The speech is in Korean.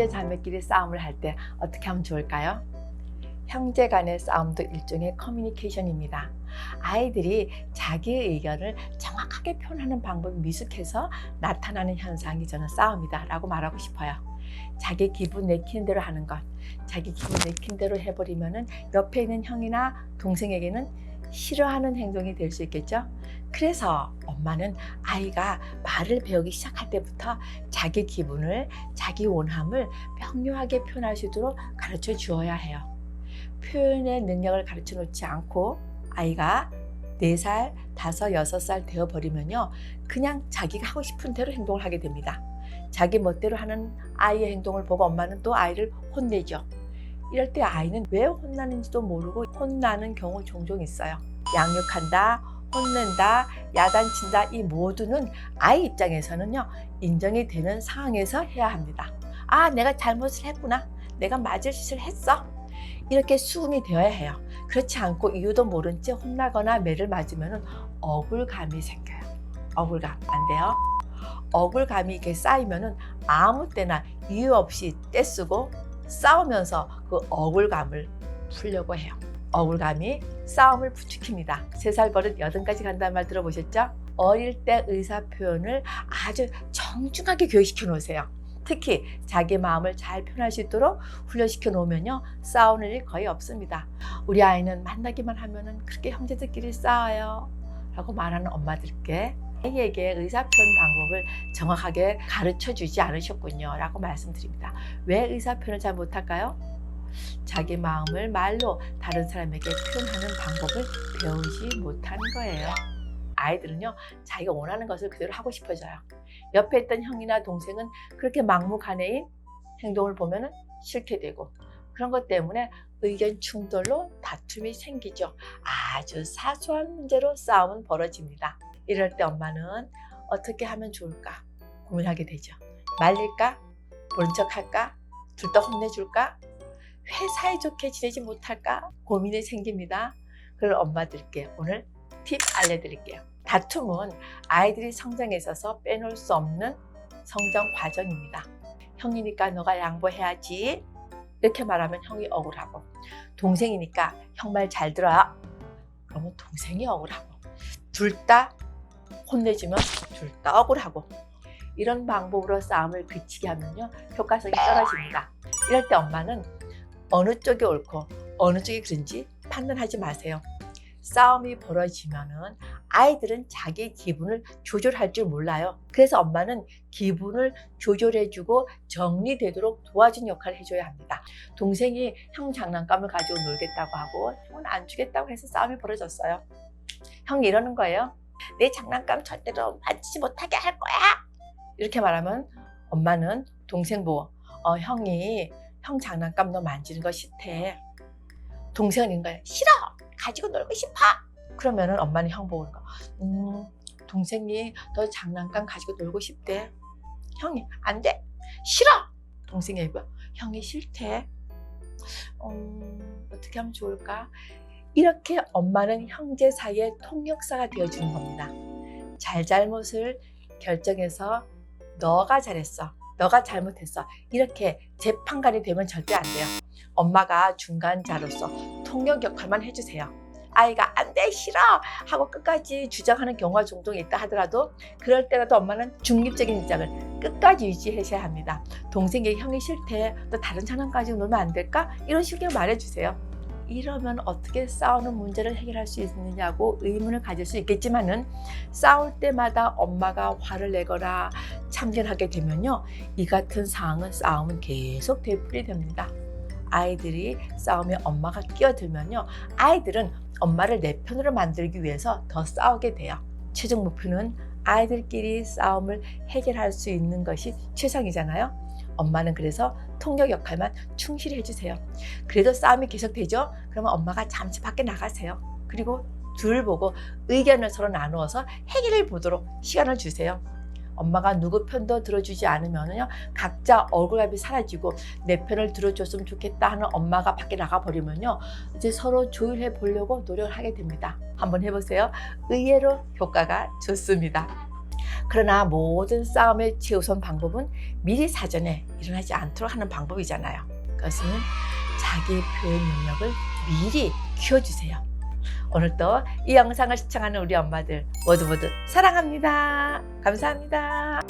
형제 자매끼리 싸움을 할 때 어떻게 하면 좋을까요? 형제 간의 싸움도 일종의 커뮤니케이션입니다. 아이들이 자기의 의견을 정확하게 표현하는 방법이 미숙해서 나타나는 현상이 저는 싸움이다 라고 말하고 싶어요. 자기 기분 내키는 대로 하는 것, 자기 기분 내키는 대로 해버리면 은 옆에 있는 형이나 동생에게는 싫어하는 행동이 될 수 있겠죠. 그래서 엄마는 아이가 말을 배우기 시작할 때부터 자기 기분을, 자기 원함을 명료하게 표현할 수 있도록 가르쳐 주어야 해요. 표현의 능력을 가르쳐 놓지 않고 아이가 4살, 5, 6살 되어버리면요. 그냥 자기가 하고 싶은 대로 행동을 하게 됩니다. 자기 멋대로 하는 아이의 행동을 보고 엄마는 또 아이를 혼내죠. 이럴 때 아이는 왜 혼나는지도 모르고 혼나는 경우 종종 있어요. 양육한다, 혼낸다, 야단친다 이 모두는 아이 입장에서는요 인정이 되는 상황에서 해야 합니다. 아 내가 잘못을 했구나, 내가 맞을 짓을 했어 이렇게 수긍이 되어야 해요. 그렇지 않고 이유도 모른 채 혼나거나 매를 맞으면 억울감이 생겨요. 억울감 안 돼요. 억울감이 이렇게 쌓이면은 아무 때나 이유 없이 떼쓰고 싸우면서 그 억울감을 풀려고 해요. 억울감이 싸움을 부추깁니다. 세 살 버릇 여든까지 간다는 말 들어보셨죠? 어릴 때 의사 표현을 아주 정중하게 교육시켜 놓으세요. 특히 자기 마음을 잘 표현할 수 있도록 훈련시켜 놓으면요 싸우는 일 거의 없습니다. 우리 아이는 만나기만 하면은 그렇게 형제들끼리 싸워요. 라고 말하는 엄마들께 아이에게 의사 표현 방법을 정확하게 가르쳐 주지 않으셨군요. 라고 말씀드립니다. 왜 의사 표현을 잘 못할까요? 자기 마음을 말로 다른 사람에게 표현하는 방법을 배우지 못하는 거예요. 아이들은요, 자기가 원하는 것을 그대로 하고 싶어져요. 옆에 있던 형이나 동생은 그렇게 막무가내인 행동을 보면 싫게 되고, 그런 것 때문에 의견 충돌로 다툼이 생기죠. 아주 사소한 문제로 싸움은 벌어집니다. 이럴 때 엄마는 어떻게 하면 좋을까 고민하게 되죠. 말릴까? 모른 척 할까? 둘 다 혼내줄까? 회 사이좋게 지내지 못할까? 고민이 생깁니다. 그런 엄마들께 오늘 팁 알려드릴게요. 다툼은 아이들이 성장에 있어서 빼놓을 수 없는 성장 과정입니다. 형이니까 너가 양보해야지. 이렇게 말하면 형이 억울하고 동생이니까 형 말 잘 들어야 그러면 동생이 억울하고 둘 다 혼내주면 둘 다 억울하고 이런 방법으로 싸움을 그치게 하면요 효과성이 떨어집니다. 이럴 때 엄마는 어느 쪽이 옳고 어느 쪽이 그른지 판단하지 마세요. 싸움이 벌어지면은 아이들은 자기 기분을 조절할 줄 몰라요. 그래서 엄마는 기분을 조절해주고 정리되도록 도와준 역할을 해줘야 합니다. 동생이 형 장난감을 가지고 놀겠다고 하고 형은 안 주겠다고 해서 싸움이 벌어졌어요. 형이 이러는 거예요. 내 장난감 절대로 만지지 못하게 할 거야. 이렇게 말하면 엄마는 동생 보고 어, 형이 형 장난감 너 만지는 거 싫대. 동생은 이런 거야. 싫어. 가지고 놀고 싶어. 그러면은 엄마는 형 보고 거. 음, 동생이 너 장난감 가지고 놀고 싶대. 형이 안 돼. 싫어. 동생이 이거 형이 싫대. 음, 어떻게 하면 좋을까? 이렇게 엄마는 형제 사이의 통역사가 되어주는 겁니다. 잘잘못을 결정해서 너가 잘했어. 너가 잘못했어. 이렇게 재판관이 되면 절대 안 돼요. 엄마가 중간자로서 통역 역할만 해주세요. 아이가 안 돼, 싫어! 하고 끝까지 주장하는 경우가 종종 있다 하더라도 그럴 때라도 엄마는 중립적인 입장을 끝까지 유지하셔야 합니다. 동생에게 형이 싫대. 너 다른 가지고 놀면 안 될까? 이런 식으로 말해주세요. 이러면 어떻게 싸우는 문제를 해결할 수 있느냐고 의문을 가질 수 있겠지만은 싸울 때마다 엄마가 화를 내거나 참견하게 되면요. 이 같은 상황은 싸움은 계속 되풀이 됩니다. 아이들이 싸움에 엄마가 끼어들면요. 아이들은 엄마를 내 편으로 만들기 위해서 더 싸우게 돼요. 최종 목표는 아이들끼리 싸움을 해결할 수 있는 것이 최상이잖아요. 엄마는 그래서 통역 역할만 충실히 해주세요. 그래도 싸움이 계속되죠? 그러면 엄마가 잠시 밖에 나가세요. 그리고 둘 보고 의견을 서로 나누어서 해결을 보도록 시간을 주세요. 엄마가 누구 편도 들어주지 않으면요 각자 억울함이 사라지고 내 편을 들어줬으면 좋겠다 하는 엄마가 밖에 나가 버리면요 이제 서로 조율해 보려고 노력을 하게 됩니다. 한번 해보세요. 의외로 효과가 좋습니다. 그러나 모든 싸움의 최우선 방법은 미리 사전에 일어나지 않도록 하는 방법이잖아요. 그것은 자기 표현 능력을 미리 키워주세요. 오늘도 이 영상을 시청하는 우리 엄마들 모두 모두 사랑합니다. 감사합니다.